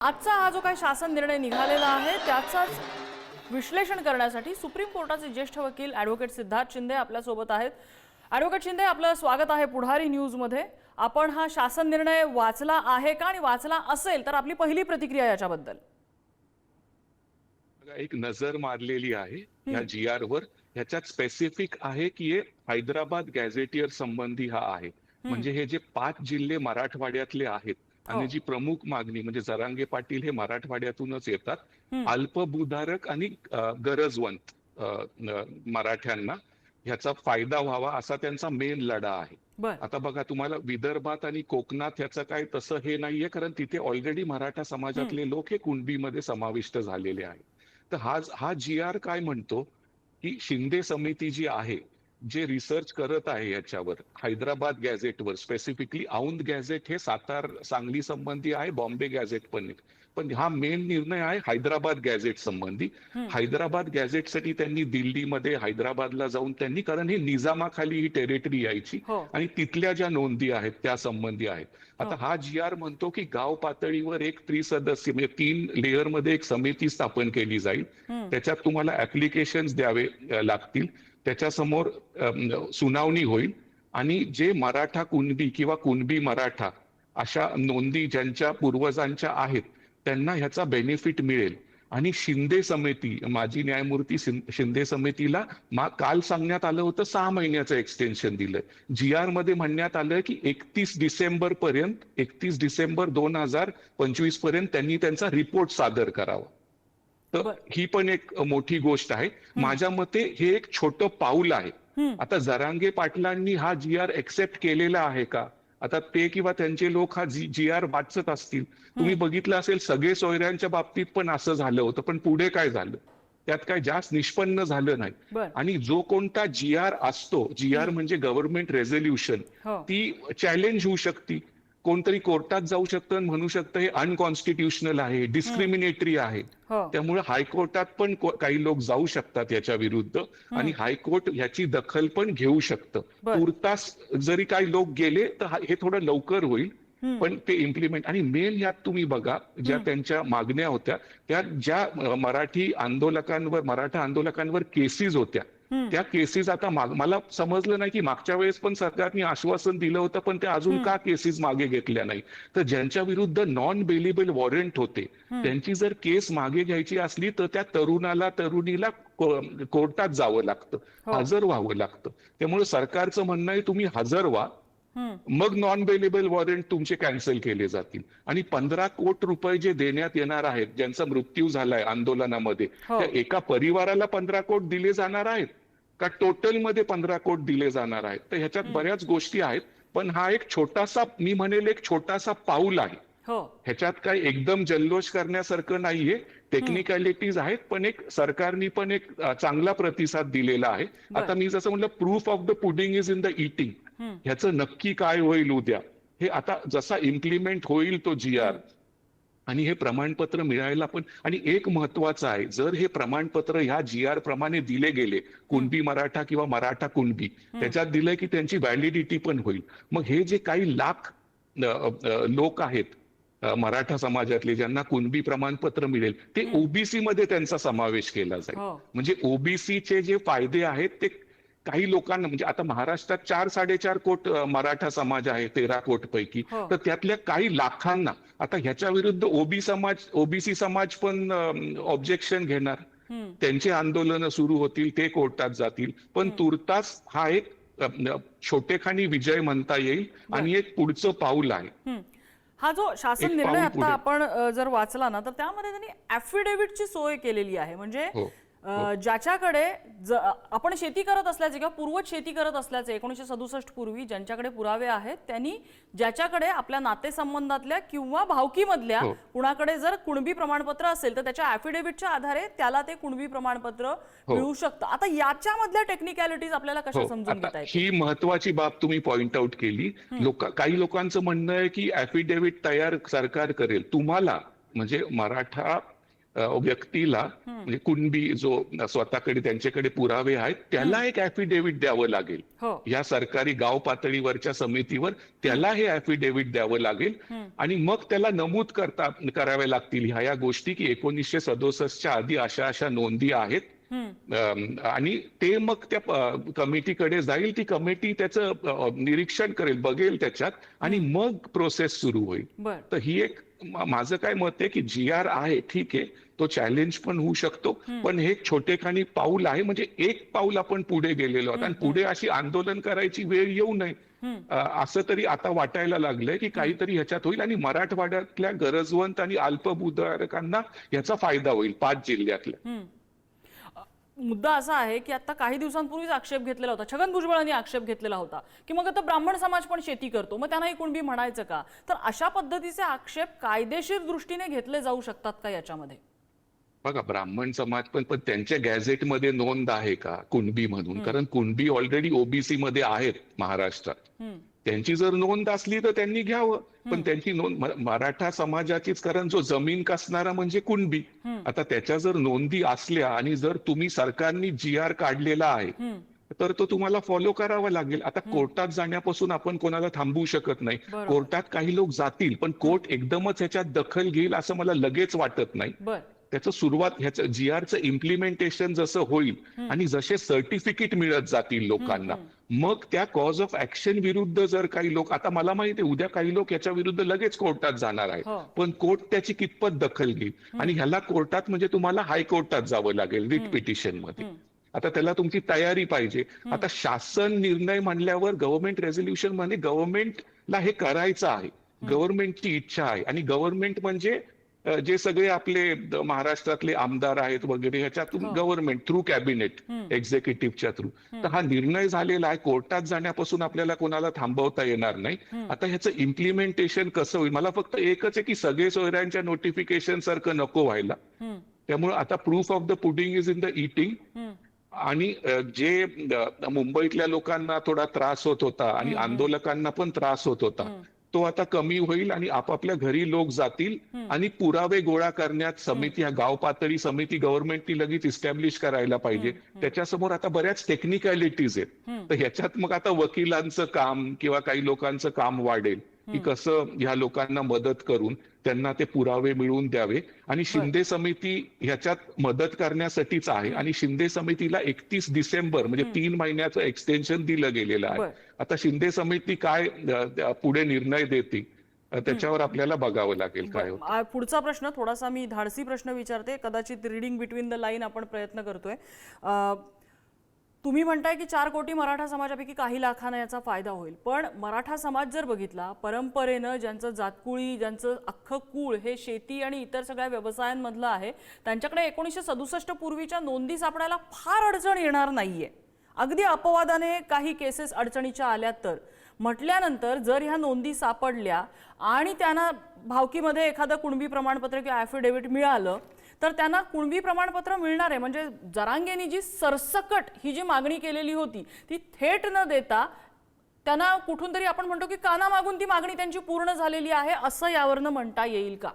आजचा हा जो काही शासन निर्णय निघालेला आहे त्याचाच विश्लेषण करण्यासाठी सुप्रीम कोर्टाचे ज्येष्ठ वकील ॲडव्होकेट सिद्धार्थ शिंदे आपल्यासोबत आहेत. ॲडव्होकेट शिंदे आपलं स्वागत आहे पुढारी न्यूजमध्ये. आपण हा शासन निर्णय वाचला आहे का आणि वाचला असेल तर आपली पहिली प्रतिक्रिया याच्याबद्दल. एक नजर मारलेली आहे या जी आर वर. ह्याच्यात स्पेसिफिक आहे की हे हैदराबाद गॅझेटियर संबंधी हा आहे. म्हणजे हे जे पाच जिल्हे मराठवाड्यातले आहेत. आणि जी प्रमुख मागणी म्हणजे जरांगे पाटील हे मराठवाड्यातूनच येतात. अल्पभूधारक आणि गरजवंत मराठ्यांना ह्याचा फायदा व्हावा असा त्यांचा मेन लढा आहे. आता बघा तुम्हाला विदर्भात आणि कोकणात ह्याचं काय तसं हे नाहीये कारण तिथे ऑलरेडी मराठा समाजातले लोक हे कुणबीमध्ये समाविष्ट झालेले आहेत. तर हा हा जी आर काय म्हणतो की शिंदे समिती जी आहे जे रिसर्च करत आहे याच्यावर हैदराबाद गॅझेटवर स्पेसिफिकली औंध गॅझेट हे सातार सांगली संबंधी आहे बॉम्बे गॅझेट पण. पण हा मेन निर्णय आहे हैदराबाद गॅझेट संबंधी. हैदराबाद गॅझेटसाठी त्यांनी दिल्लीमध्ये हैदराबादला जाऊन त्यांनी कारण ही निजामाखाली ही टेरिटरी यायची हो आणि तिथल्या ज्या नोंदी आहेत त्या संबंधी आहेत आता हो. हा जी आर म्हणतो की गाव पातळीवर एक त्रिसदस्य म्हणजे तीन लेअरमध्ये एक समिती स्थापन केली जाईल. त्याच्यात तुम्हाला ऍप्लिकेशन द्यावे लागतील त्याच्यासमोर सुनावणी होईल. आणि जे मराठा कुणबी किंवा कुणबी मराठा अशा नोंदी ज्यांच्या पूर्वजांच्या आहेत त्यांना ह्याचा बेनिफिट मिळेल. आणि शिंदे समिती माजी न्यायमूर्ती शिंदे समितीला मा काल सांगण्यात आलं होतं सहा महिन्याचं एक्सटेन्शन दिलंय. जी आरमध्ये म्हणण्यात आलं की एकतीस डिसेंबर पर्यंत एकतीस डिसेंबर दोन हजार पंचवीसपर्यंत त्यांनी त्यांचा रिपोर्ट सादर करावा. तर. ही पण एक मोठी गोष्ट आहे. माझ्या मते हे एक छोटं पाऊल आहे. आता जरांगे पाटलांनी हा जी आर एक्सेप्ट केलेला आहे का? आता ते किंवा त्यांचे लोक हा जी आर वाचत असतील. तुम्ही बघितलं असेल सगळे सोयऱ्यांच्या बाबतीत पण असं झालं होतं. पण पुढे काय झालं? त्यात काय जास्त निष्पन्न झालं नाही. आणि जो कोणता जी आर असतो जी आर म्हणजे गव्हर्नमेंट रेझोल्युशन हो. ती चॅलेंज होऊ शकते. कोणतरी कोर्टात जाऊ शकतं आणि म्हणू शकतं हे अनकॉन्स्टिट्युशनल आहे डिस्क्रिमिनेटरी आहे हो त्यामुळे हायकोर्टात पण काही लोक जाऊ शकतात याच्या विरुद्ध आणि हायकोर्ट ह्याची दखल पण घेऊ शकतं. तुर्तास जरी काही लोक गेले तर हा- थोडं लवकर होईल. पण ते इम्प्लिमेंट आणि मेन यात तुम्ही बघा ज्या त्यांच्या मागण्या होत्या त्या ज्या मराठी आंदोलकांवर मराठा आंदोलकांवर केसेस होत्या. त्या केसेस आता मला समजलं नाही की मागच्या वेळेस पण सरकारने आश्वासन दिलं होतं पण ते अजून का केसेस मागे घेतल्या नाही तर ज्यांच्या विरुद्ध नॉन बेलेबल वॉरंट होते त्यांची जर केस मागे घ्यायची असली तर त्या तरुणाला तरुणीला कोर्टात जावं लागतं हो. हजर व्हावं लागतं. त्यामुळे सरकारचं म्हणणं आहे तुम्ही हजर व्हा. मग नॉन बेलेबल वॉरंट तुमचे कॅन्सल केले जातील. आणि पंधरा कोटी रुपये जे देण्यात येणार आहेत ज्यांचा मृत्यू झालाय आंदोलनामध्ये हो. त्या एका परिवाराला पंधरा कोट दिले जाणार आहेत? का टोटलमध्ये पंधरा कोट दिले जाणार आहेत. तर ह्याच्यात बऱ्याच गोष्टी आहेत पण हा एक छोटासा मी म्हणेल एक छोटासा पाऊल आहे. हो. ह्याच्यात काही एकदम जल्लोष करण्यासारखं नाहीये. टेक्निकॅलिटीज आहेत पण एक सरकारनी पण एक चांगला प्रतिसाद दिलेला आहे. आता मी जसं म्हटलं proof of the pudding is in the eating. ह्याचं नक्की काय होईल उद्या? हे आता जसा इम्प्लिमेंट होईल तो जी आर आणि हे प्रमाणपत्र मिळायला पण आणि एक महत्वाचं आहे जर हे प्रमाणपत्र ह्या जी आर प्रमाणे दिले गेले कुणबी मराठा किंवा मराठा कुणबी त्याच्यात दिलंय की त्यांची व्हॅलिडिटी पण होईल. मग हे जे काही लाख लोक आहेत मराठा समाजातले ज्यांना कुणबी प्रमाणपत्र मिळेल ते ओबीसी मध्ये त्यांचा समावेश केला जाईल. हो. म्हणजे ओबीसीचे जे फायदे आहेत ते काही लोकांना म्हणजे आता महाराष्ट्रात चार साडेचार कोट मराठा समाज आहे तेरा कोट पैकी हो. तर त्यातल्या काही लाखांना आता ह्याच्या विरुद्ध ओबी समाज ओबीसी समाज पण ऑब्जेक्शन घेणार. त्यांचे आंदोलन सुरू होतील ते कोर्टात जातील पण तुर्तास हा एक छोटेखानी विजय म्हणता येईल आणि एक पुढचं पाऊल आहे. हा जो शासन निर्णय आता. आपण जर वाचला ना तर त्यामध्ये त्यांनी ऍफिडेव्हिटची सोय केलेली आहे म्हणजे हो. ज्याच्याकडे ज- आपण शेती करत असल्याचे किंवा पूर्वज शेती करत असल्याचे एकोणीशे सदुसष्ट पूर्वी ज्यांच्याकडे पुरावे आहेत त्यांनी ज्याच्याकडे आपल्या नातेसंबंधातल्या किंवा भावकीमधल्या हो. कुणाकडे जर कुणबी प्रमाणपत्र असेल तर त्याच्या ऍफिडेव्हिटच्या आधारे त्याला ते कुणबी प्रमाणपत्र मिळू शकतं. आता याच्यामधल्या टेक्निकॅलिटीज आपल्याला कशा हो. समजून घेता ही महत्वाची बाब तुम्ही पॉइंट आउट केली. लोक काही लोकांचं म्हणणं आहे की ऍफिडेव्हिट तयार सरकार करेल. तुम्हाला म्हणजे मराठा व्यक्तीला म्हणजे कुणबी जो स्वतःकडे त्यांच्याकडे पुरावे आहेत त्याला एक ऍफिडेव्हिट द्यावं लागेल. हो. या सरकारी गाव पातळीवरच्या समितीवर त्याला हे ऍफिडेव्हिट द्यावं लागेल आणि मग त्याला नमूद करता कराव्या लागतील. ह्या या गोष्टी की एकोणीसशे सदोसष्टच्या आधी अशा अशा नोंदी आहेत. आणि ते मग त्या कमिटीकडे जाईल. ती कमिटी त्याचं निरीक्षण करेल बघेल त्याच्यात आणि मग प्रोसेस सुरू होईल. तर ही एक माझं काय मत आहे की जी आर आहे ठीक आहे. तो चॅलेंज पण होऊ शकतो. पण हे छोटेखानी पाऊल आहे म्हणजे एक पाऊल आपण पुढे गेलेलो आहोत. आणि पुढे अशी आंदोलन करायची वेळ येऊ नये. असं तरी आता वाटायला लागलंय की काहीतरी ह्याच्यात होईल आणि मराठवाड्यातल्या गरजवंत आणि अल्पभूधारकांना याचा फायदा होईल पाच जिल्ह्यातल्या. मुद्दा असा आहे की आता काही दिवसांपूर्वीच आक्षेप घेतलेला होता. छगन भुजबळांनी आक्षेप घेतलेला होता की मग आता ब्राह्मण समाज पण शेती करतो मग त्यांनाही कुणबी म्हणायचं का? तर अशा पद्धतीचे आक्षेप कायदेशीर दृष्टीने घेतले जाऊ शकतात का याच्यामध्ये? बघा ब्राह्मण समाज पण पण त्यांच्या गॅझेटमध्ये नोंद आहे का? कुणबी म्हणून. कारण कुणबी ऑलरेडी ओबीसी मध्ये आहेत महाराष्ट्रात. त्यांची जर नोंद असली तर त्यांनी घ्यावं. पण त्यांची नोंद मराठा समाजाचीच कारण जो जमीन कसणारा म्हणजे कुणबी. आता त्याच्या जर नोंदी असल्या आणि जर तुम्ही सरकारनी जी आर काढलेला आहे. तर तो तुम्हाला फॉलो करावा लागेल. आता कोर्टात जाण्यापासून आपण कोणाला थांबवू शकत नाही. कोर्टात काही लोक जातील पण कोर्ट एकदमच ह्याच्यात दखल घेईल असं मला लगेच वाटत नाही. त्याचं सुरुवात ह्याचं जी आरचं इम्प्लिमेंटेशन जसं होईल आणि जसे सर्टिफिकेट मिळत जातील लोकांना मग त्या कॉज ऑफ ऍक्शन विरुद्ध जर काही लोक आता मला माहिती आहे उद्या काही लोक याच्या विरुद्ध लगेच कोर्टात जाणार आहेत. हो. पण कोर्ट त्याची कितपत दखल घेईल? आणि ह्याला कोर्टात म्हणजे तुम्हाला हायकोर्टात जावं लागेल रिट पिटिशनमध्ये आता त्याला तुमची तयारी पाहिजे. आता शासन निर्णय म्हणल्यावर गव्हर्नमेंट रेझोल्युशनमध्ये गव्हर्नमेंटला हे करायचं आहे. गव्हर्नमेंटची इच्छा आहे. आणि गव्हर्नमेंट म्हणजे जे सगळे आपले महाराष्ट्रातले आमदार आहेत वगैरे ह्याच्यातून गव्हर्नमेंट थ्रू कॅबिनेट एक्झिक्युटिव्हच्या थ्रू तर हा निर्णय झालेला आहे कोर्टात जाण्यापासून आपल्याला कोणाला थांबवता येणार नाही. आता ह्याचं इम्प्लिमेंटेशन कसं होईल? मला फक्त एकच आहे की सगळे सोयऱ्यांच्या नोटिफिकेशन सारखं नको व्हायला. त्यामुळे आता proof of the pudding is in the eating. आणि जे मुंबईतल्या लोकांना थोडा त्रास होत होता आणि आंदोलकांना पण त्रास होत होता. तो आता कमी होईल आणि आपापल्या घरी लोक जातील आणि पुरावे गोळा करण्यात समिती ह्या गाव पातळी समिती गव्हर्नमेंटनी लगेच इस्टॅब्लिश करायला पाहिजे. त्याच्यासमोर आता बऱ्याच टेक्निकॅलिटीज आहेत. तर ह्याच्यात मग आता वकिलांचं काम किंवा काही लोकांचं काम वाढेल. की कसं ह्या लोकांना मदत करून त्यांना ते पुरावे मिळवून द्यावे. आणि शिंदे समिती ह्याच्यात मदत करण्यासाठीच आहे. आणि शिंदे समितीला एकतीस डिसेंबर म्हणजे तीन महिन्याचं एक्सटेन्शन दिलं गेलेलं आहे. आता शिंदे समिती काय पुढे निर्णय देते त्याच्यावर आपल्याला बघावं लागेल काय पुढचा प्रश्न थोडासा मी धाडसी प्रश्न विचारते. कदाचित रिडिंग बिटवीन द लाईन आपण प्रयत्न करतोय. तुम्ही म्हणताय की चार कोटी मराठा समाजापैकी काही लाखांना याचा फायदा होईल. पण मराठा समाज जर बघितला परंपरेनं ज्यांचं जातकुळी ज्यांचं अख्खं कुळ हे शेती आणि इतर सगळ्या व्यवसायांमधलं आहे त्यांच्याकडे एकोणीसशे सदुसष्ट पूर्वीच्या नोंदी सापडायला फार अडचण येणार नाहीये. अगदी अपवादाने काही केसेस अडचणीच्या आल्या तर. म्हटल्यानंतर जर ह्या नोंदी सापडल्या आणि त्यांना भावकीमध्ये एखादं कुणबी प्रमाणपत्र किंवा ॲफिडेव्हिट मिळालं तर त्यांना कुणबी प्रमाणपत्र मिळणार आहे. म्हणजे जरांगेनी जी सरसकट ही जी मागणी केलेली होती ती थेट न देता त्यांना कुठून तरी आपण म्हणतो की काना मागून ती मागणी त्यांची पूर्ण झालेली आहे असं यावरनं म्हणता येईल का?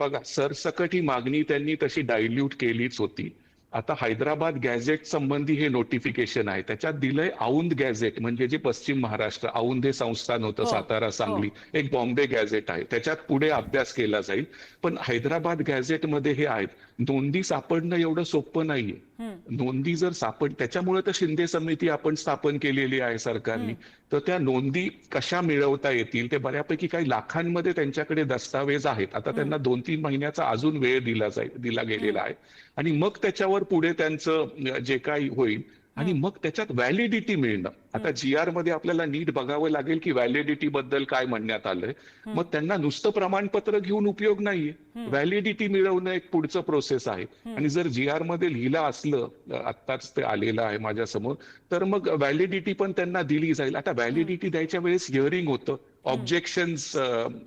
बघा सरसकट ही मागणी त्यांनी तशी डायल्यूट केलीच होती. आता हैदराबाद गॅझेट संबंधी हे नोटिफिकेशन आहे. त्याच्यात दिलंय औंध गॅझेट म्हणजे जे पश्चिम महाराष्ट्र औंध हे संस्थान होतं हो, सातारा सांगली. एक बॉम्बे गॅझेट आहे. त्याच्यात पुढे अभ्यास केला जाईल. पण हैदराबाद गॅझेटमध्ये हे आहेत. नोंदी सापडणं एवढं सोपं नाहीये. नोंदी जर सापड त्याच्यामुळे तर शिंदे समिती आपण स्थापन केलेली आहे सरकारने. तर त्या नोंदी कशा मिळवता येतील? ते बऱ्यापैकी काही लाखांमध्ये त्यांच्याकडे दस्तावेज आहेत. आता त्यांना दोन तीन महिन्याचा अजून वेळ दिला जाईल दिला गेलेला आहे. आणि मग त्याच्यावर पुढे त्यांचं जे काही होईल आणि मग त्याच्यात व्हॅलिडिटी मिळणं. आता जी आरमध्ये आपल्याला नीट बघावं लागेल की व्हॅलिडिटी बद्दल काय म्हणण्यात आलंय. मग त्यांना नुसतं प्रमाणपत्र घेऊन उपयोग नाहीये. व्हॅलिडिटी मिळवणं एक पुढचं प्रोसेस आहे. आणि जर जी आरमध्ये लिहिलं असलं आत्ताच ते आलेलं आहे माझ्यासमोर तर मग व्हॅलिडिटी पण त्यांना दिली जाईल. आता व्हॅलिडिटी द्यायच्या वेळेस हिअरिंग होतं. ऑब्जेक्शन्स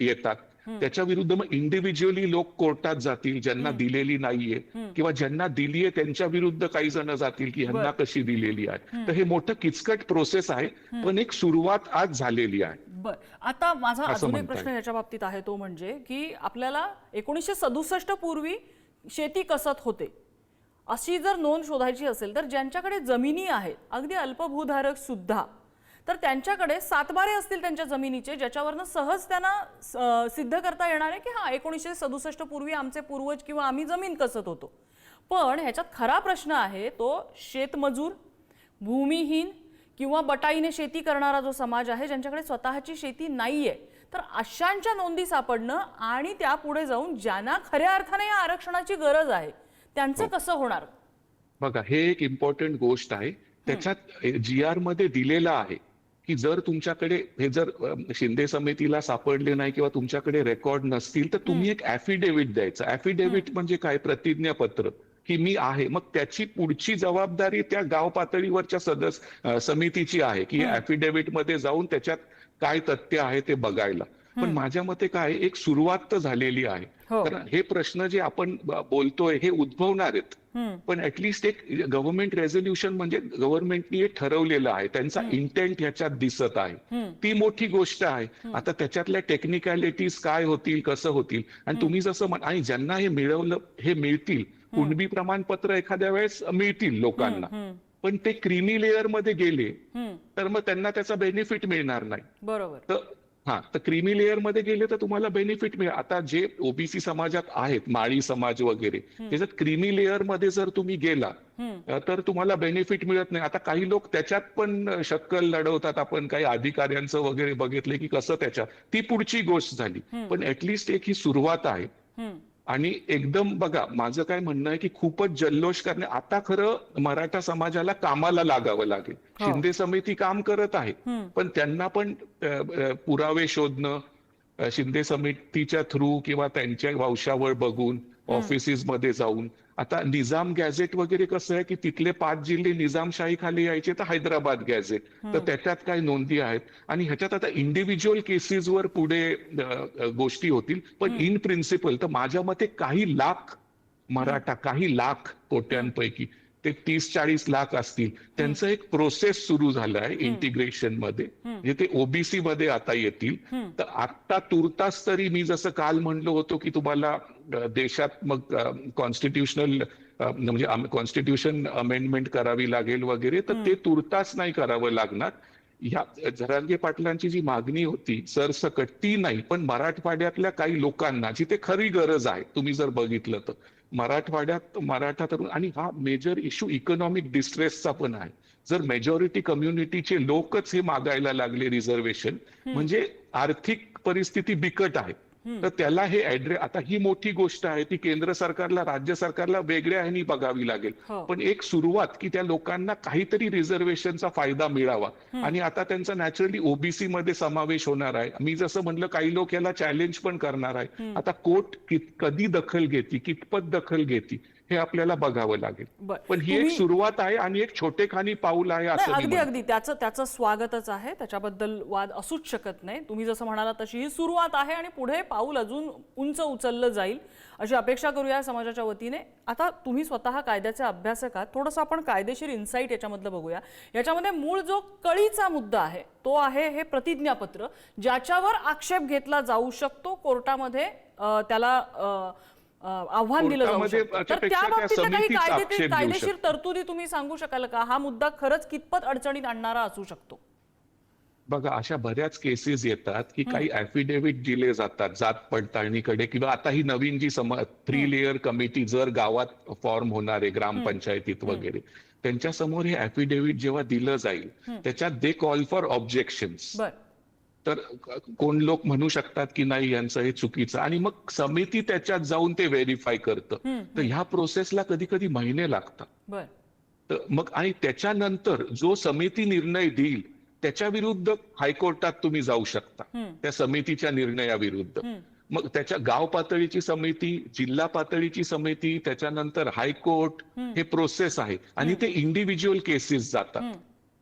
येतात. त्याच्या विरुद्ध मग इंडिव्हिज्युअली लोक कोर्टात जातील ज्यांना दिलेली नाहीये किंवा ज्यांना दिलीये त्यांच्या विरुद्ध काही जण जातील की ह्यांना कशी दिलेली आहे. तर हे मोठं किचकट प्रोसेस आहे पण एक सुरुवात आज झालेली आहे. बर. आता माझा असं अजून एक प्रश्न याच्या बाबतीत आहे तो म्हणजे की आपल्याला एकोणीसशे सदुसष्ट पूर्वी शेती कसत होते? अशी जर नोंद शोधायची असेल तर ज्यांच्याकडे जमिनी आहेत अगदी अल्पभूधारक सुद्धा तर त्यांच्याकडे सातबारे असतील त्यांच्या जमिनीचे ज्याच्यावरनं सहज त्यांना सिद्ध करता येणार आहे की हा एकोणीसशे सदुसष्ट पूर्वी आमचे पूर्वज किंवा आम्ही जमीन कसत होतो. पण ह्याच्यात खरा प्रश्न आहे तो शेतमजूर भूमिहीन किंवा बटाईने शेती करणारा जो समाज आहे ज्यांच्याकडे स्वतःची शेती नाहीये तर अशांच्या नोंदी सापडणं आणि त्या पुढे जाऊन ज्यांना खऱ्या अर्थाने या आरक्षणाची गरज आहे त्यांचं कसं होणार? बघा हे एक इम्पॉर्टंट गोष्ट आहे. त्याच्यात जी आरमध्ये दिलेलं आहे. की जर तुमच्याकडे हे जर शिंदे समितीला सापडले नाही किंवा तुमच्याकडे रेकॉर्ड नसतील तर तुम्ही एक ऍफिडेव्हिट द्यायचं. ऍफिडेव्हिट म्हणजे काय? प्रतिज्ञापत्र की मी आहे. मग त्याची पुढची जबाबदारी त्या गाव पातळीवरच्या सदस्य समितीची आहे की ऍफिडेव्हिटमध्ये जाऊन त्याच्यात काय तथ्य आहे ते बघायला. पण माझ्या मते काय? एक सुरुवात तर झालेली आहे. कारण हे प्रश्न जे आपण बोलतोय हे उद्भवणार आहेत. पण ऍटलिस्ट एक गव्हर्नमेंट रेझोल्युशन म्हणजे गव्हर्नमेंटनी हे ठरवलेलं आहे. त्यांचा इंटेंट ह्याच्यात दिसत आहे. ती मोठी गोष्ट आहे. आता त्याच्यातल्या टेक्निकॅलिटीज काय होतील कसं होतील? आणि तुम्ही जसं म्हण आणि ज्यांना हे मिळवलं हे मिळतील. कुणबी प्रमाणपत्र एखाद्या वेळेस मिळतील लोकांना. पण ते क्रीमी लेअरमध्ये गेले. तर मग त्यांना त्याचा बेनिफिट मिळणार नाही. बरोबर. तर हा तर क्रीमी लेअरमध्ये गेले तर तुम्हाला बेनिफिट मिळेल. आता जे ओबीसी समाजात आहेत माळी समाज वगैरे त्याच्यात क्रीमी लेअरमध्ये जर तुम्ही गेला. तर तुम्हाला बेनिफिट मिळत नाही. आता काही लोक त्याच्यात पण शक्कल लढवतात. आपण काही अधिकाऱ्यांचं वगैरे बघितले की कसं त्याच्यात ती पुढची गोष्ट झाली. पण ऍटलिस्ट एक ही सुरुवात आहे. आणि एकदम बघा माझं काय म्हणणं आहे की खूपच जल्लोष करणे आता खरं मराठा समाजाला कामाला लागावं लागेल हो. शिंदे समिती काम करत आहे. पण त्यांना पण पुरावे शोधणं शिंदे समितीच्या थ्रू किंवा त्यांच्या वंशावळ बघून ऑफिसेस मध्ये जाऊन आता निजाम गॅझेट वगैरे कसं आहे की तिथले पाच जिल्हे निजामशाही खाली यायचे तर हैदराबाद गॅझेट. तर त्याच्यात काय नोंदी आहेत? आणि ह्याच्यात आता इंडिव्हिज्युअल केसेसवर पुढे गोष्टी होतील. पण इन प्रिन्सिपल तर माझ्या मते काही लाख मराठा काही लाख कोट्यांपैकी ते तीस चाळीस लाख असतील. त्यांचं एक प्रोसेस सुरू झालं आहे इंटिग्रेशनमध्ये. म्हणजे ते ओबीसी मध्ये आता येतील. तर आता तुर्तास तरी मी जसं काल म्हणलो होतो की तुम्हाला देशात मग कॉन्स्टिट्युशनल म्हणजे कॉन्स्टिट्यूशन अमेंडमेंट करावी लागेल वगैरे तर ते तुर्तास नाही करावं लागणार. ह्या झरांगे पाटलांची जी मागणी होती सरसकट ती नाही पण मराठवाड्यातल्या काही लोकांना जिथे खरी गरज आहे तुम्ही जर बघितलं तर मराठवाड्यात मराठा तरुण आणि हा मेजर इश्यू इकॉनॉमिक डिस्ट्रेसचा पण आहे. जर मेजॉरिटी कम्युनिटीचे लोकच हे मागायला लागले रिझर्वेशन म्हणजे आर्थिक परिस्थिती बिकट आहे. तर त्याला हे ऍड्रेस आता ही मोठी गोष्ट आहे ती केंद्र सरकारला राज्य सरकारला वेगळ्या ह्यानी बघावी लागेल. हो. पण एक सुरुवात की त्या लोकांना काहीतरी रिझर्वेशनचा फायदा मिळावा. आणि आता त्यांचा नॅचरली ओबीसी मध्ये समावेश होणार आहे. मी जसं म्हणलं काही लोक याला चॅलेंज पण करणार आहे. आता कोर्ट कधी दखल घेते कितपत दखल घेते? हे आपल्याला बघावं लागेल. पण ही एक सुरुवात आहे आणि एक छोटेखानी पाऊल आहे असं अगदी. अगदी. त्याचं त्याचं स्वागतच आहे. त्याच्याबद्दल वाद असूच शकत नाही. तुम्ही जसं म्हणाला तशी ही सुरुवात आहे आणि पुढे पाऊल अजून उंच उचललं जाईल अशी अपेक्षा करूया समाजाच्या वतीने. आता तुम्ही स्वतः कायद्याचे अभ्यासक आहात. थोडंसं आपण कायदेशीर इन्साईट याच्यामधलं बघूया. याच्यामध्ये मूळ जो कळीचा मुद्दा आहे तो आहे हे प्रतिज्ञापत्र ज्याच्यावर आक्षेप घेतला जाऊ शकतो. कोर्टामध्ये त्याला आव्हान दिलं जाऊ शकतं. तर त्या बाबतीतल्या काही कायदे कायदेशीर. तरतुदी तुम्ही सांगू शकाल का? हा मुद्दा खरंच कितपत अडचणीत आणणारा असू शकतो? बघा अशा बऱ्याच केसेस येतात की काही ऍफिडेव्हिट दिले जातात जात पडताळणीकडे किंवा आता ही नवीन जी सम थ्री लेअर कमिटी जर गावात फॉर्म होणार आहे ग्रामपंचायतीत वगैरे त्यांच्यासमोर हे ऍफिडेव्हिट जेव्हा दिलं जाईल त्याच्यात दे कॉल फॉर ऑब्जेक्शन्स बर. तर कोण लोक म्हणू शकतात की नाही यांचं हे चुकीचं? आणि मग समिती त्याच्यात जाऊन ते व्हेरीफाय करतं. तर ह्या प्रोसेसला कधी कधी महिने लागतात. तर मग आणि त्याच्यानंतर जो समिती निर्णय देईल त्याच्या विरुद्ध हायकोर्टात तुम्ही जाऊ शकता. त्या समितीच्या निर्णयाविरुद्ध. मग त्याच्या गाव पातळीची समिती जिल्हा पातळीची समिती त्याच्यानंतर हायकोर्ट हे प्रोसेस आहे. आणि ते इंडिव्हिज्युअल केसेस जातात.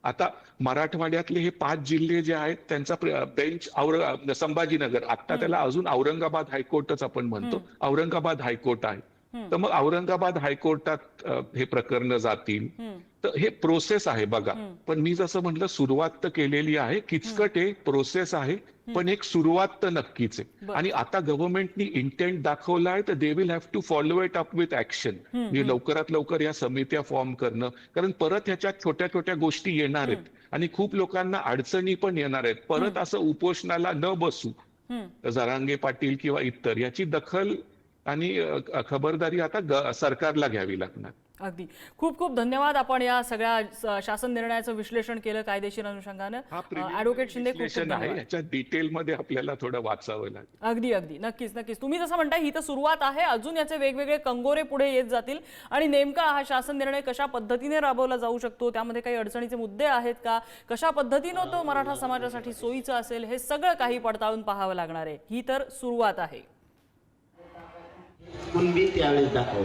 आता मराठवाड्यातले हे पाच जिल्हे जे आहेत त्यांचा बेंच औरंग संभाजीनगर. आता त्याला अजून औरंगाबाद हायकोर्टच आपण म्हणतो. औरंगाबाद हायकोर्ट आहे. तर मग औरंगाबाद हायकोर्टात हे प्रकरण जातील. तर हे प्रोसेस आहे बघा. पण मी जसं म्हटलं सुरुवात तर केलेली आहे. किचकट आहे प्रोसेस आहे. पण एक सुरुवात तर नक्कीच आहे. आणि आता गव्हर्नमेंटनी इंटेंट दाखवला आहे तर they will have to follow it up with action म्हणजे लवकरात लवकर या समित्या फॉर्म करणं. कारण परत ह्याच्यात छोट्या छोट्या गोष्टी येणार आहेत. आणि खूप लोकांना अडचणी पण येणार आहेत. परत असं उपोषणाला न बसू. जरांगे पाटील किंवा इतर याची दखल आणि खबरदारी आता सरकारला घ्यावी लागणार. अगदी. खूप खूप धन्यवाद आपण या सगळ्या शासन निर्णयाचं विश्लेषण केलं कायदेशीर अनुषंगानं. ॲडव्होकेट शिंदे डिटेलमध्ये आपल्याला थोडं वाचावं लागेल. अगदी अगदी. नक्कीच नक्कीच. तुम्ही जसं म्हणताय ही तर सुरुवात आहे. अजून याचे वेगवेगळे कंगोरे पुढे येत जातील. आणि नेमका हा शासन निर्णय कशा पद्धतीने राबवला जाऊ शकतो? त्यामध्ये काही अडचणीचे मुद्दे आहेत का? कशा पद्धतीनं तो मराठा समाजासाठी सोयीचं असेल? हे सगळं काही पडताळून पाहावं लागणार आहे. ही तर सुरुवात आहे. कुणबी त्यावेळेस दाखव.